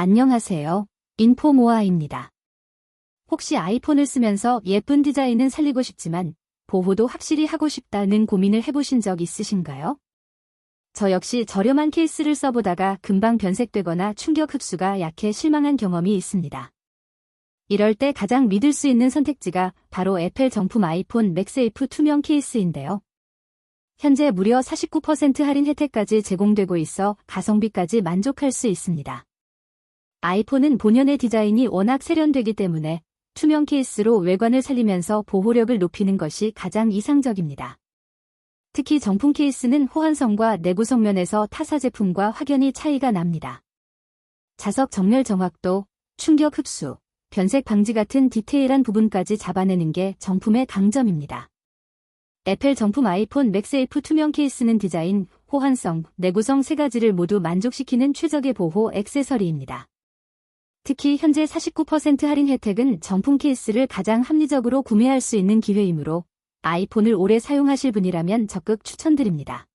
안녕하세요. 인포모아입니다. 혹시 아이폰을 쓰면서 예쁜 디자인은 살리고 싶지만 보호도 확실히 하고 싶다는 고민을 해보신 적 있으신가요? 저 역시 저렴한 케이스를 써보다가 금방 변색되거나 충격 흡수가 약해 실망한 경험이 있습니다. 이럴 때 가장 믿을 수 있는 선택지가 바로 애플 정품 아이폰 맥세이프 투명 케이스인데요. 현재 무려 49% 할인 혜택까지 제공되고 있어 가성비까지 만족할 수 있습니다. 아이폰은 본연의 디자인이 워낙 세련되기 때문에 투명 케이스로 외관을 살리면서 보호력을 높이는 것이 가장 이상적입니다. 특히 정품 케이스는 호환성과 내구성 면에서 타사 제품과 확연히 차이가 납니다. 자석 정렬 정확도, 충격 흡수, 변색 방지 같은 디테일한 부분까지 잡아내는 게 정품의 강점입니다. 애플 정품 아이폰 맥세이프 투명 케이스는 디자인, 호환성, 내구성 세 가지를 모두 만족시키는 최적의 보호 액세서리입니다. 특히 현재 49% 할인 혜택은 정품 케이스를 가장 합리적으로 구매할 수 있는 기회이므로 아이폰을 오래 사용하실 분이라면 적극 추천드립니다.